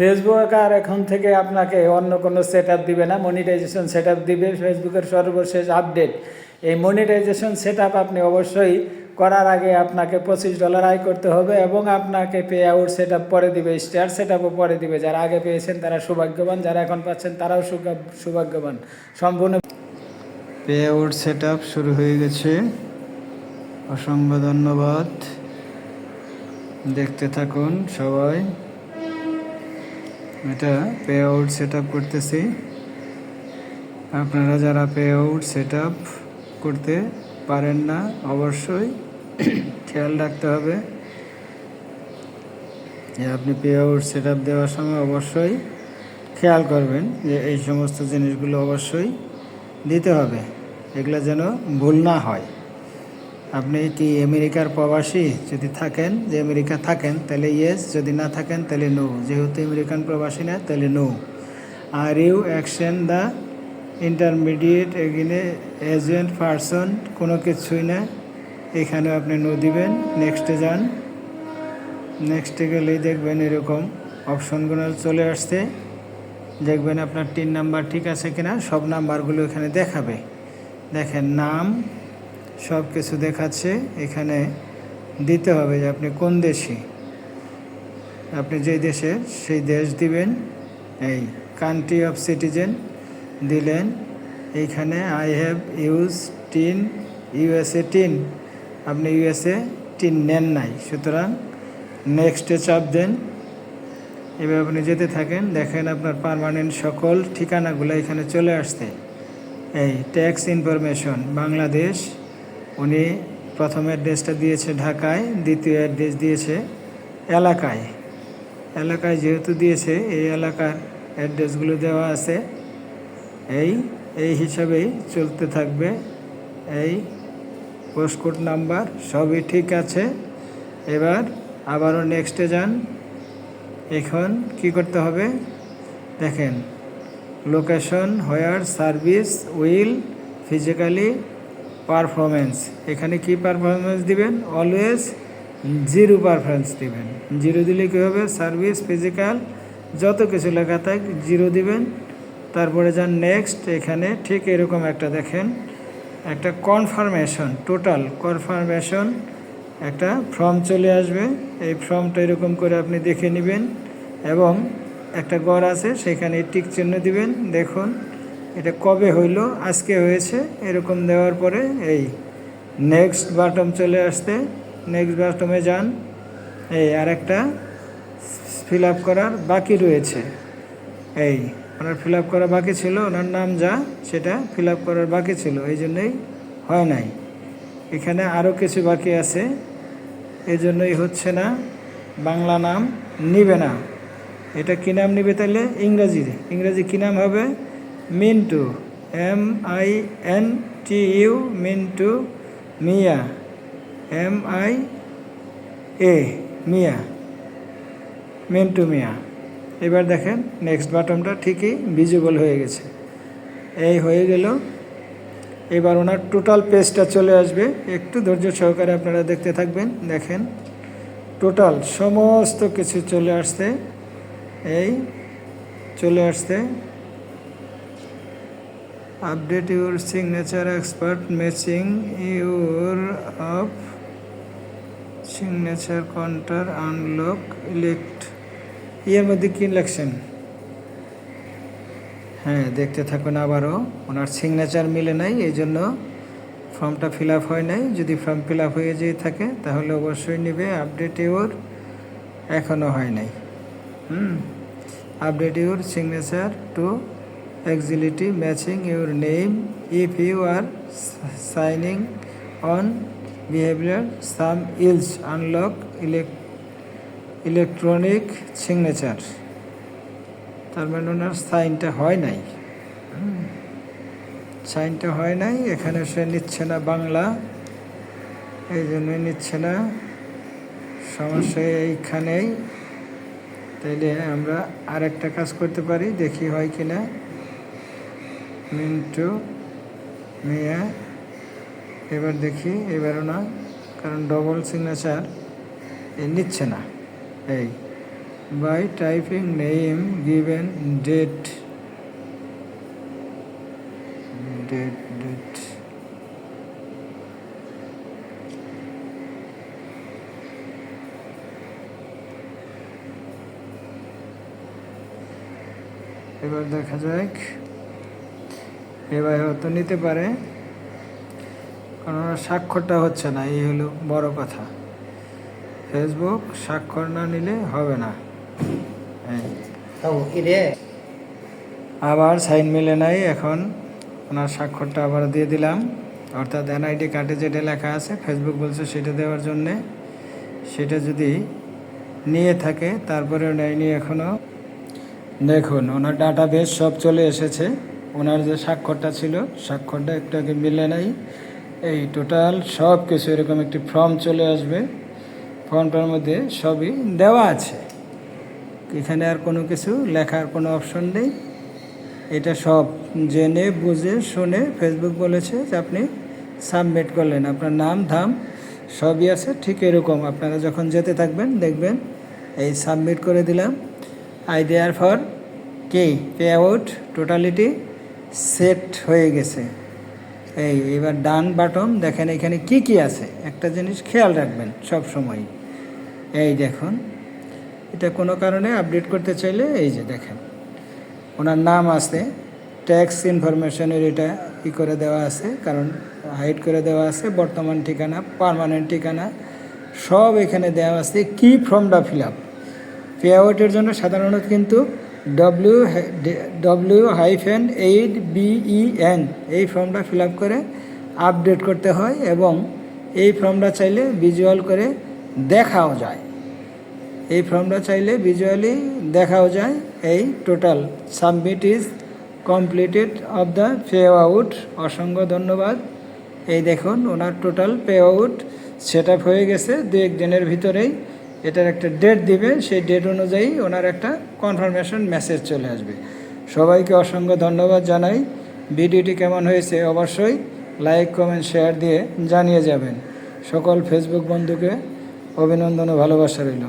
Facebook আর এখন থেকে আপনাকে অন্য কোনো সেট দিবে না মনিটাইজেশন সেট দিবে ফেসবুকের সর্বশেষ আপডেট এই মনিটাইজেশন সেট আপ আপনি অবশ্যই করার আগে আপনাকে পঁচিশ ডলার আয় করতে হবে এবং আপনাকে পে আউট সেট পরে দিবে স্টার সেট পরে দিবে। যারা আগে পেয়েছেন তারা সৌভাগ্যবান, যারা এখন পাচ্ছেন তারাও সৌভাগ্য- সৌভাগ্যবান। সম্পূর্ণ পে আউট সেট শুরু হয়ে গেছে। অসংখ্য ধন্যবাদ। দেখতে থাকুন সবাই। এটা পে আউট সেট করতেছি। আপনারা যারা পে আউট সেট করতে পারেন না, অবশ্যই খেয়াল রাখতে হবে। যে আপনি পে আউট সেট দেওয়ার সময় অবশ্যই খেয়াল করবেন যে এই সমস্ত জিনিসগুলো অবশ্যই দিতে হবে। এগুলো যেন ভুল না হয়। আপনি কি আমেরিকার প্রবাসী? যদি থাকেন, যে আমেরিকা থাকেন, তাহলে ইয়েস যদি না থাকেন, তাহলে নো যেহেতু আমেরিকান প্রবাসী না, তাহলে no are you action the intermediate এগিনে agent person কোনো কিছুই না। এখানে আপনি নো দিবেন। নেক্সটে যান। নেক্সটে গেলেই দেখবেন এরকম অপশনগুলো চলে আসছে। দেখবেন আপনার তিন নাম্বার ঠিক আছে কিনা, সব নাম্বারগুলো এখানে দেখাবে। দেখেন নাম সব কিছু দেখাচ্ছে, এখানে দিতে হবে যে আপনি কোন দেশি? আপনি যেই দেশে, সেই দেশ দিবেন, এই কান্ট্রি অফ সিটিজেন দিলেন, এইখানে I have use TIN USA TIN আপনি ইউএসএ টিন নেন নাই, সুতরাং নেক্সটে চাপ দেন। এবার আপনি যেতে থাকেন, দেখেন আপনার পার্মানেন্ট সকল ঠিকানাগুলো এখানে চলে আসছে। এই ট্যাক্স ইনফরমেশন বাংলাদেশ উনি প্রথম অ্যাড্রেসটা দিয়েছে ঢাকায়, দ্বিতীয় অ্যাড্রেস দিয়েছে এলাকায়। এলাকায় যেহেতু দিয়েছে, এই এলাকার অ্যাড্রেসগুলো দেওয়া আছে। এই এই হিসাবেই চলতে থাকবে। এই পোস্টকোড নাম্বার সবই ঠিক আছে। এবার আবারও নেক্সটে যান। এখন কি করতে হবে? দেখেন location where service will physically performance এখানে কি পারফরমেন্স দিবেন? অলওয়েজ জিরো পারফরমেন্স দিবেন। জিরো দিলে কী হবে? সার্ভিস ফিজিক্যাল যত কিছু লেখা থাক জিরো দিবেন। তারপরে যান নেক্সট এখানে ঠিক এরকম একটা দেখেন। একটা কনফার্মেশন টোটাল কনফার্মেশন একটা ফর্ম চলে আসবে। এই ফর্মটা এরকম করে আপনি দেখে নেবেন। এবং একটা গড় আছে, সেখানে টিক চিহ্ন দিবেন। দেখুন। এটা কবে হইল, আজকে হয়েছে, এরকম দেওয়ার পরে এই নেক্সট বাটন চলে আসতে নেক্সট বাটমে যান, এই আর একটা ফিল আপ করার বাকি রয়েছে, এই ওনার ফিল আপ করা বাকি ছিল, ওনার নাম যা, সেটা ফিল আপ করার বাকি ছিল, এই জন্যই হয় নাই, এখানে আরও কিছু বাকি আছে, এই জন্যই হচ্ছে না, বাংলা নাম নিবে না, এটা কী নাম নিবে তাহলে ইংরাজি ইংরাজি কী নাম হবে? Mintu, M I N T U Mintu, Mia, M I A, Mia, Mintu, Mia. এবার দেখেন নেক্সট বাটনটা ঠিকই ভিজিবল হয়ে গেছে। এই হয়ে গেল। এবার ওনার টোটাল পেজটা চলে আসবে। একটু ধৈর্য সহকারে আপনারা দেখতে থাকবেন। দেখেন টোটাল সমস্ত কিছু চলে আসতে এই চলে আসছে। Update your signature expert matching your of signature counter unlock elect. ইয়ের মধ্যে কি লেখছেন? হ্যাঁ দেখতে থাকুন আবারও। ওনার সিগনেচার মিলে নাই, এই জন্য ফর্মটা ফিল আপ হয় নাই। যদি ফর্ম ফিল আপ হয়ে যেয়ে থাকে, তাহলে অবশ্যই নেবে। আপডেট ইউর এখনও হয় নাই। Hmm, update your signature to এক্সিলিটি matching your name if you are signing on behaviour some else unlock ইলেক electronic signature তার মানে ওনার সাইনটা হয় নাই। সাইনটা হয় নাই, এখানে সে নিচ্ছে না বাংলা। এই জন্যই নিচ্ছে না। সমস্যা এইখানেই। তাইলে আমরা আরেকটা কাজ করতে পারি, দেখি হয় কি না মিন্টু, মিয়া, এবার দেখি, এবারও না, কারণ ডবল সিগনেচার এ নিচ্ছে না। এই, by typing name given date date date এবার দেখা যাক। এবার হয়তো নিতে পারে। কারণ স্বাক্ষরটা হচ্ছে না এই হলো বড় কথা। ফেসবুক স্বাক্ষর না নিলে হবে না। এই। আবার সাইন মিলে নাই এখন। ওনার স্বাক্ষরটা আবার দিয়ে দিলাম। অর্থাৎ এনআইডি কার্ডে যেটা লেখা আছে ফেসবুক বলছে সেটা দেওয়ার জন্যে। সেটা যদি নিয়ে থাকে তারপরে নেয়নি এখনও দেখুন ওনার ডাটা বেস সব চলে এসেছে। ওনার যে স্বাক্ষরটা ছিল, স্বাক্ষরটা একটু আগে মিলে নাই। এই টোটাল সব কিছু এরকম একটি ফর্ম চলে আসবে। ফর্মটার মধ্যে সবই দেওয়া আছে। এখানে আর কোনো কিছু লেখার কোনো অপশন নেই। এটা সব জেনে, বুঝে, শুনে ফেসবুক বলেছে যে আপনি সাবমিট করলেন। আপনার নাম, ধাম সবই আছে। ঠিক এরকম আপনারা যখন যেতে থাকবেন, দেখবেন এই সাবমিট করে দিলাম। আই দেয়ার ফর কে পে আউট টোটালিটি সেট হয়ে গেছে। এই, এবার ডান বাটন দেখেন এখানে কি কি আছে? একটা জিনিস খেয়াল রাখবেন সব সময়। এই দেখুন, এটা কোনো কারণে আপডেট করতে চাইলে এই যে দেখেন, ওনার নাম আছে, ট্যাক্স ইনফরমেশনের এটা ই করে দেওয়া আছে, কারণ হাইড করে দেওয়া আছে, বর্তমান ঠিকানা, পার্মানেন্ট ঠিকানা, সব এখানে দেওয়া আছে, কি ফর্মটা ফিল আপ? পে আউটের জন্য সাধারণত কিন্তু W W hyphen eight B E N এই ফর্মটা ফিল করে আপডেট করতে হয় এবং এই ফর্মটা চাইলে ভিজুয়াল করে দেখাও যায়। এই ফর্মটা চাইলে ভিজুয়ালি দেখাও যায়। এই total submit is completed of the pay out অসংখ্য ধন্যবাদ। এই দেখুন, ওনার টোটাল পে আউট সেট হয়ে গেছে। দু এক দিনের ভিতরেই এটার একটা ডেট দিবে, সেই ডেট অনুযায়ী ওনার একটা কনফার্মেশন মেসেজ চলে আসবে। সবাইকে অসংখ্য ধন্যবাদ জানাই। ভিডিওটি কেমন হয়েছে অবশ্যই লাইক কমেন্ট শেয়ার দিয়ে জানিয়ে যাবেন। সকল ফেসবুক বন্ধুকে অভিনন্দন ও ভালোবাসা রইল।